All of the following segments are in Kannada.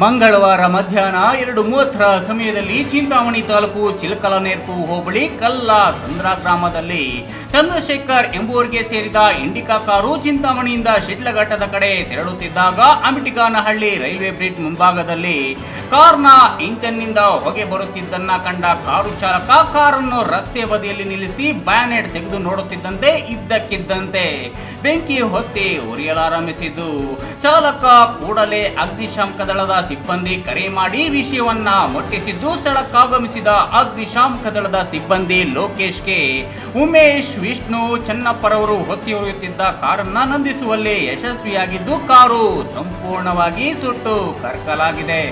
ಮಂಗಳವಾರ ಮಧ್ಯಾಹ್ನ ಎರಡು ಮೂವತ್ತರ ಸಮಯದಲ್ಲಿ ಚಿಂತಾಮಣಿ ತಾಲೂಕು ಚಿಲಕಲನೇರ್ಪು ಹೋಬಳಿ ಕಲ್ಲ ಸಂದ್ರ ಗ್ರಾಮದಲ್ಲಿ ಚಂದ್ರಶೇಖರ್ ಎಂಬುವರಿಗೆ ಸೇರಿದ ಇಂಡಿಕಾ ಕಾರು ಚಿಂತಾಮಣಿಯಿಂದ ಶಿಡ್ಲಘಟ್ಟದ ಕಡೆ ತೆರಳುತ್ತಿದ್ದಾಗ ಅಮಿಟಿಗಾನಹಳ್ಳಿ ರೈಲ್ವೆ ಬ್ರಿಡ್ಜ್ ಮುಂಭಾಗದಲ್ಲಿ ಕಾರ್ನ ಇಂಜನ್ನಿಂದ ಹೊಗೆ ಬರುತ್ತಿದ್ದನ್ನ ಕಂಡ ಕಾರು ಚಾಲಕ ಕಾರನ್ನು ರಸ್ತೆ ಬದಿಯಲ್ಲಿ ನಿಲ್ಲಿಸಿ ಬ್ಯಾನೆಟ್ ತೆಗೆದು ನೋಡುತ್ತಿದ್ದಂತೆ ಇದ್ದಕ್ಕಿದ್ದಂತೆ ಬೆಂಕಿ ಹೊತ್ತಿ ಉರಿಯಲಾರಂಭಿಸಿದ್ದು. ಚಾಲಕ ಕೂಡಲೇ ಅಗ್ನಿಶಾಮಕ ದಳದ ಸಿಬ್ಬಂದಿ ಕರೆ ಮಾಡಿ ವಿಷಯವನ್ನ ಮುಟ್ಟಿಸಿದ್ದು ಸ್ಥಳಕ್ಕಾಗಮಿಸಿದ ಅಗ್ನಿಶಾಮಕ ದಳದ ಸಿಬ್ಬಂದಿ ಲೋಕೇಶ್ಗೆ ಉಮೇಶ್, ವಿಷ್ಣು ಚನ್ನಪ್ಪರವರು ಹೊತ್ತಿ ಹೊರೆಯುತ್ತಿದ್ದ ಕಾರನ್ನ ನಂದಿಸುವಲ್ಲಿ ಯಶಸ್ವಿಯಾಗಿದ್ದು ಕಾರು ಸಂಪೂರ್ಣವಾಗಿ ಸುಟ್ಟು ಕರಕಲಾಗಿದೆ.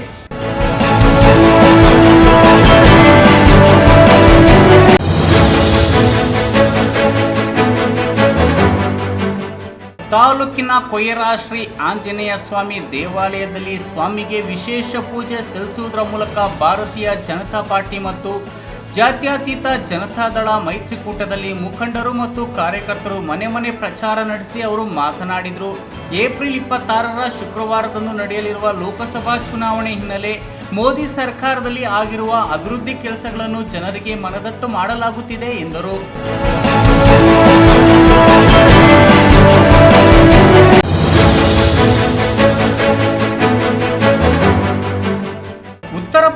ತಾಲೂಕಿನ ಕೊಯ್ಯರಾ ಶ್ರೀ ಆಂಜನೇಯ ಸ್ವಾಮಿ ದೇವಾಲಯದಲ್ಲಿ ಸ್ವಾಮಿಗೆ ವಿಶೇಷ ಪೂಜೆ ಸಲ್ಲಿಸುವುದರ ಮೂಲಕ ಭಾರತೀಯ ಜನತಾ ಪಾರ್ಟಿ ಮತ್ತು ಜಾತ್ಯತೀತ ಜನತಾದಳ ಮೈತ್ರಿಕೂಟದಲ್ಲಿ ಮುಖಂಡರು ಮತ್ತು ಕಾರ್ಯಕರ್ತರು ಮನೆ ಮನೆ ಪ್ರಚಾರ ನಡೆಸಿ ಅವರು ಮಾತನಾಡಿದರು. ಏಪ್ರಿಲ್ ಇಪ್ಪತ್ತಾರರ ಶುಕ್ರವಾರದಂದು ನಡೆಯಲಿರುವ ಲೋಕಸಭಾ ಚುನಾವಣೆ ಹಿನ್ನೆಲೆ ಮೋದಿ ಸರ್ಕಾರದಲ್ಲಿ ಆಗಿರುವ ಅಭಿವೃದ್ಧಿ ಕೆಲಸಗಳನ್ನು ಜನರಿಗೆ ಮನದಟ್ಟು ಮಾಡಲಾಗುತ್ತಿದೆ ಎಂದರು.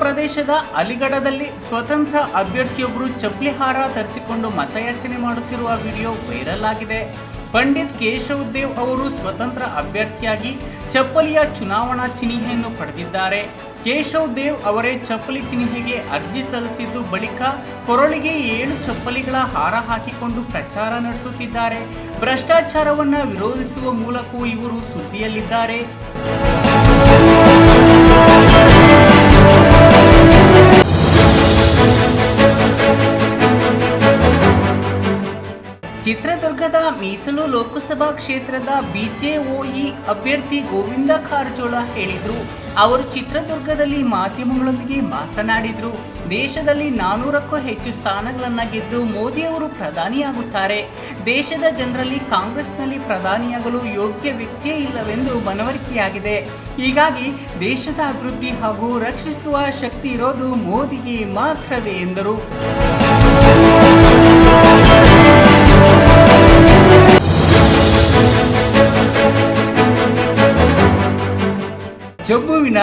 ಪ್ರದೇಶದ ಅಲಿಗಢದಲ್ಲಿ ಸ್ವತಂತ್ರ ಅಭ್ಯರ್ಥಿಯೊಬ್ಬರು ಚಪ್ಪಲಿ ಹಾರ ಧರಿಸಿಕೊಂಡು ಮತಯಾಚನೆ ಮಾಡುತ್ತಿರುವ ವಿಡಿಯೋ ವೈರಲ್ ಆಗಿದೆ. ಪಂಡಿತ್ ಕೇಶವ್ ದೇವ್ ಅವರು ಸ್ವತಂತ್ರ ಅಭ್ಯರ್ಥಿಯಾಗಿ ಚಪ್ಪಲಿಯ ಚುನಾವಣಾ ಚಿಹ್ನೆಯನ್ನು ಪಡೆದಿದ್ದಾರೆ. ಕೇಶವ್ ದೇವ್ ಅವರೇ ಚಪ್ಪಲಿ ಚಿಹ್ನೆಗೆ ಅರ್ಜಿ ಸಲ್ಲಿಸಿದ್ದು ಬಳಿಕ ಕೊರಳಿಗೆ ಏಳು ಚಪ್ಪಲಿಗಳ ಹಾರ ಹಾಕಿಕೊಂಡು ಪ್ರಚಾರ ನಡೆಸುತ್ತಿದ್ದಾರೆ. ಭ್ರಷ್ಟಾಚಾರವನ್ನು ವಿರೋಧಿಸುವ ಮೂಲಕವೂ ಇವರು ಸುದ್ದಿಯಲ್ಲಿದ್ದಾರೆ. ಚಿತ್ರದುರ್ಗದ ಮೀಸಲು ಲೋಕಸಭಾ ಕ್ಷೇತ್ರದ ಬಿಜೆಒಇ ಅಭ್ಯರ್ಥಿ ಗೋವಿಂದ ಕಾರಜೋಳ ಹೇಳಿದರು. ಅವರು ಚಿತ್ರದುರ್ಗದಲ್ಲಿ ಮಾಧ್ಯಮಗಳೊಂದಿಗೆ ಮಾತನಾಡಿದರು. ದೇಶದಲ್ಲಿ ನಾನೂರಕ್ಕೂ ಹೆಚ್ಚು ಸ್ಥಾನಗಳನ್ನು ಗೆದ್ದು ಮೋದಿ ಅವರು ಪ್ರಧಾನಿಯಾಗುತ್ತಾರೆ. ದೇಶದ ಜನರಲ್ಲಿ ಕಾಂಗ್ರೆಸ್ನಲ್ಲಿ ಪ್ರಧಾನಿಯಾಗಲು ಯೋಗ್ಯ ವ್ಯಕ್ತಿಯೇ ಇಲ್ಲವೆಂದು ಮನವರಿಕೆಯಾಗಿದೆ. ಹೀಗಾಗಿ ದೇಶದ ಅಭಿವೃದ್ಧಿ ಹಾಗೂ ರಕ್ಷಿಸುವ ಶಕ್ತಿ ಇರೋದು ಮೋದಿಗೆ ಮಾತ್ರವೇ ಎಂದರು.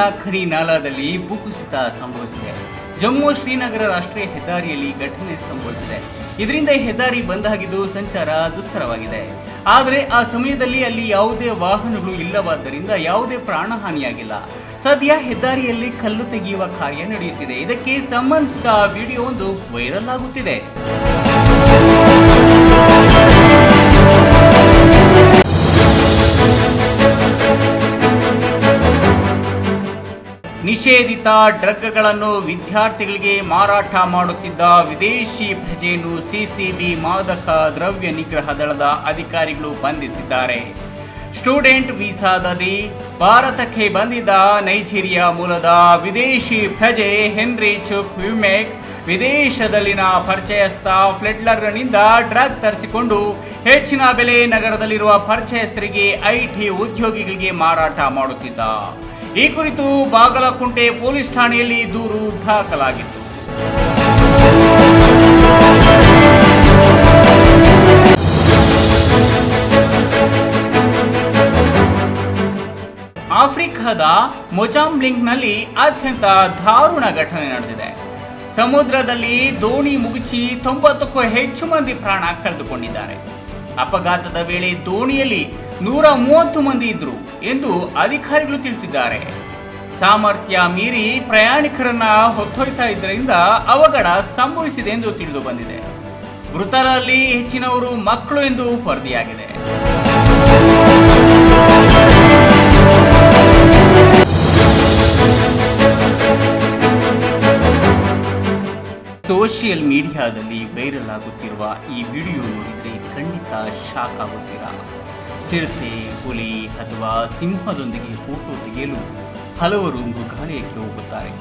ಜಮ್ಮುವಿನ ಖರೀನಾಲಾದಲ್ಲಿ ಭೂಕುಸಿತ ಸಂಭವಿಸಿದೆ. ಜಮ್ಮು ಶ್ರೀನಗರ ರಾಷ್ಟ್ರೀಯ ಹೆದ್ದಾರಿಯಲ್ಲಿ ಘಟನೆ ಸಂಭವಿಸಿದೆ. ಇದರಿಂದ ಹೆದ್ದಾರಿ ಬಂದಾಗಿದ್ದು ಸಂಚಾರ ದುಸ್ತರವಾಗಿದೆ. ಆದರೆ ಆ ಸಮಯದಲ್ಲಿ ಅಲ್ಲಿ ಯಾವುದೇ ವಾಹನಗಳು ಇಲ್ಲವಾದ್ದರಿಂದ ಯಾವುದೇ ಪ್ರಾಣಹಾನಿಯಾಗಿಲ್ಲ. ಸದ್ಯ ಹೆದ್ದಾರಿಯಲ್ಲಿ ಕಲ್ಲು ತೆಗೆಯುವ ಕಾರ್ಯ ನಡೆಯುತ್ತಿದೆ. ಇದಕ್ಕೆ ಸಂಬಂಧಿಸಿದ ವಿಡಿಯೋ ಒಂದು ವೈರಲ್ ಆಗುತ್ತಿದೆ. ನಿಷೇಧಿತ ಡ್ರಗ್ಗಳನ್ನು ವಿದ್ಯಾರ್ಥಿಗಳಿಗೆ ಮಾರಾಟ ಮಾಡುತ್ತಿದ್ದ ವಿದೇಶಿ ಪ್ರಜೆಯನ್ನು ಸಿಸಿಬಿ ಮಾದಕ ದ್ರವ್ಯ ನಿಗ್ರಹ ದಳದ ಅಧಿಕಾರಿಗಳು ಬಂಧಿಸಿದ್ದಾರೆ. ಸ್ಟೂಡೆಂಟ್ ವೀಸಾದಲ್ಲಿ ಭಾರತಕ್ಕೆ ಬಂದಿದ್ದ ನೈಜೀರಿಯಾ ಮೂಲದ ವಿದೇಶಿ ಪ್ರಜೆ ಹೆನ್ರಿ ಚುಕ್ ವಿಮೆಕ್ ವಿದೇಶದಲ್ಲಿನ ಪರಿಚಯಸ್ಥ ಫ್ಲೆಡ್ಲರ್ನಿಂದ ಡ್ರಗ್ ತರಿಸಿಕೊಂಡು ಹೆಚ್ಚಿನ ಬೆಲೆ ನಗರದಲ್ಲಿರುವ ಪರಿಚಯಸ್ಥರಿಗೆ ಐಟಿ ಉದ್ಯೋಗಿಗಳಿಗೆ ಮಾರಾಟ ಮಾಡುತ್ತಿದ್ದ. ಈ ಕುರಿತು ಬಾಗಲಕುಂಟೆ ಪೊಲೀಸ್ ಠಾಣೆಯಲ್ಲಿ ದೂರು ದಾಖಲಾಗಿತ್ತು. ಆಫ್ರಿಕಾದ ಮೊಜಾಂಬ್ಲಿಂಗ್ನಲ್ಲಿ ಅತ್ಯಂತ ದಾರುಣ ಘಟನೆ ನಡೆದಿದೆ. ಸಮುದ್ರದಲ್ಲಿ ದೋಣಿ ಮುಗಿಸಿ ತೊಂಬತ್ತಕ್ಕೂ ಹೆಚ್ಚು ಮಂದಿ ಪ್ರಾಣ ಕಳೆದುಕೊಂಡಿದ್ದಾರೆ. ಅಪಘಾತದ ವೇಳೆ ದೋಣಿಯಲ್ಲಿ ನೂರ ಮೂವತ್ತು ಮಂದಿ ಇದ್ರು ಎಂದು ಅಧಿಕಾರಿಗಳು ತಿಳಿಸಿದ್ದಾರೆ. ಸಾಮರ್ಥ್ಯ ಮೀರಿ ಪ್ರಯಾಣಿಕರನ್ನ ಹೊತ್ತೊಯ್ತಾ ಇದ್ದರಿಂದ ಅವಘಡ ಸಂಭವಿಸಿದೆ ಎಂದು ತಿಳಿದು ಬಂದಿದೆ. ಮೃತರಲ್ಲಿ ಹೆಚ್ಚಿನವರು ಮಕ್ಕಳು ಎಂದು ವರದಿಯಾಗಿದೆ. ಸೋಷಿಯಲ್ ಮೀಡಿಯಾದಲ್ಲಿ ವೈರಲ್ ಆಗುತ್ತಿರುವ ಈ ವಿಡಿಯೋ ನೋಡಿದರೆ ಖಂಡಿತ ಶಾಕ್ ಆಗುತ್ತೀರಾ? ಚಿರತೆ, ಹುಲಿ ಅಥವಾ ಸಿಂಹದೊಂದಿಗೆ ಫೋಟೋ ತೆಗೆಯಲು ಹಲವರು ಮೃಗಾಲಯಕ್ಕೆ ಹೋಗುತ್ತಾರೆ.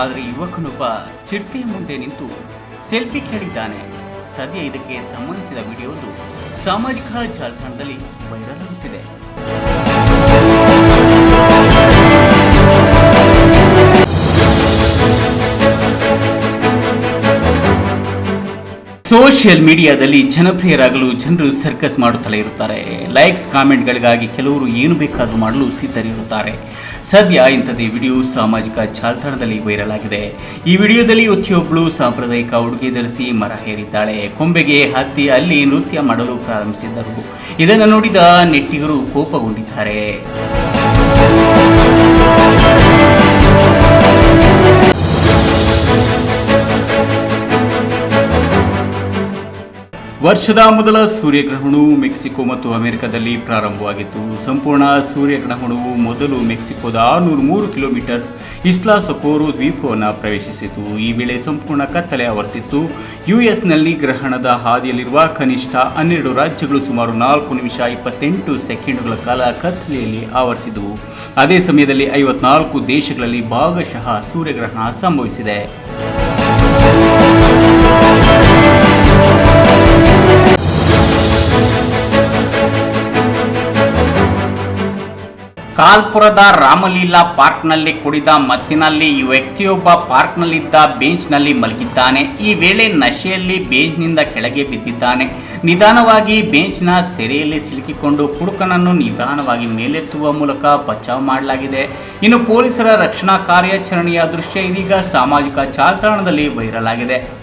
ಆದರೆ ಯುವಕನೊಬ್ಬ ಚಿರತೆಯ ಮುಂದೆ ನಿಂತು ಸೆಲ್ಫಿ ಕೇಳಿದ್ದಾನೆ. ಸದ್ಯ ಇದಕ್ಕೆ ಸಂಬಂಧಿಸಿದ ವಿಡಿಯೋ ಒಂದು ಸಾಮಾಜಿಕ ಜಾಲತಾಣದಲ್ಲಿ ವೈರಲ್ ಆಗುತ್ತಿದೆ. ಸೋಷಿಯಲ್ ಮೀಡಿಯಾದಲ್ಲಿ ಜನಪ್ರಿಯರಾಗಲು ಜನರು ಸರ್ಕಸ್ ಮಾಡುತ್ತಲೇ ಇರುತ್ತಾರೆ. ಲೈಕ್ಸ್, ಕಾಮೆಂಟ್ಗಳಿಗಾಗಿ ಕೆಲವರು ಏನು ಬೇಕಾದರೂ ಮಾಡಲು ಸಿದ್ಧರಿರುತ್ತಾರೆ. ಸದ್ಯ ಇಂಥದ್ದೇ ವಿಡಿಯೋ ಸಾಮಾಜಿಕ ಜಾಲತಾಣದಲ್ಲಿ ವೈರಲ್ ಆಗಿದೆ. ಈ ವಿಡಿಯೋದಲ್ಲಿ ಒತ್ತಿಯೊಬ್ಬಳು ಸಾಂಪ್ರದಾಯಿಕ ಉಡುಗೆ ಧರಿಸಿ ಮರ ಹೇರಿದ್ದಾಳೆ. ಕೊಂಬೆಗೆ ಹತ್ತಿ ಅಲ್ಲಿ ನೃತ್ಯ ಮಾಡಲು ಪ್ರಾರಂಭಿಸಿದ್ದರು. ಇದನ್ನು ನೋಡಿದ ನೆಟ್ಟಿಗರು ಕೋಪಗೊಂಡಿದ್ದಾರೆ. ವರ್ಷದ ಮೊದಲ ಸೂರ್ಯಗ್ರಹಣವು ಮೆಕ್ಸಿಕೋ ಮತ್ತು ಅಮೆರಿಕದಲ್ಲಿ ಪ್ರಾರಂಭವಾಗಿತ್ತು. ಸಂಪೂರ್ಣ ಸೂರ್ಯಗ್ರಹಣವು ಮೊದಲು ಮೆಕ್ಸಿಕೋದ ಆರುನೂರು ಮೂರು ಕಿಲೋಮೀಟರ್ ಇಸ್ಲಾ ಸೊಕೋರು ದ್ವೀಪವನ್ನು ಪ್ರವೇಶಿಸಿತು. ಈ ವೇಳೆ ಸಂಪೂರ್ಣ ಕತ್ತಲೆ ಆವರಿಸಿತ್ತು. ಯುಎಸ್ನಲ್ಲಿ ಗ್ರಹಣದ ಹಾದಿಯಲ್ಲಿರುವ ಕನಿಷ್ಠ ಹನ್ನೆರಡು ರಾಜ್ಯಗಳು ಸುಮಾರು ನಾಲ್ಕು ನಿಮಿಷ ಇಪ್ಪತ್ತೆಂಟು ಸೆಕೆಂಡುಗಳ ಕಾಲ ಕತ್ತಲೆಯಲ್ಲಿ ಆವರಿಸಿದವು. ಅದೇ ಸಮಯದಲ್ಲಿ ಐವತ್ನಾಲ್ಕು ದೇಶಗಳಲ್ಲಿ ಭಾಗಶಃ ಸೂರ್ಯಗ್ರಹಣ ಸಂಭವಿಸಿದೆ. ಕಾಲ್ಪುರದ ರಾಮಲೀಲಾ ಪಾರ್ಕ್ನಲ್ಲಿ ಕುಡಿದ ಮತ್ತಿನಲ್ಲಿ ಈ ವ್ಯಕ್ತಿಯೊಬ್ಬ ಪಾರ್ಕ್ನಲ್ಲಿದ್ದ ಬೆಂಚ್ನಲ್ಲಿ ಮಲಗಿದ್ದಾನೆ. ಈ ವೇಳೆ ನಶೆಯಲ್ಲಿ ಬೆಂಚ್ನಿಂದ ಕೆಳಗೆ ಬಿದ್ದಿದ್ದಾನೆ. ನಿಧಾನವಾಗಿ ಬೆಂಚ್ನ ಸೆರೆಯಲ್ಲಿ ಸಿಲುಕಿಕೊಂಡು ಕುಡುಕನನ್ನು ನಿಧಾನವಾಗಿ ಮೇಲೆತ್ತುವ ಮೂಲಕ ಬಚಾವ್ ಮಾಡಲಾಗಿದೆ. ಇನ್ನು ಪೊಲೀಸರ ರಕ್ಷಣಾ ಕಾರ್ಯಾಚರಣೆಯ ದೃಶ್ಯ ಇದೀಗ ಸಾಮಾಜಿಕ ಜಾಲತಾಣದಲ್ಲಿ ವೈರಲ್ ಆಗಿದೆ.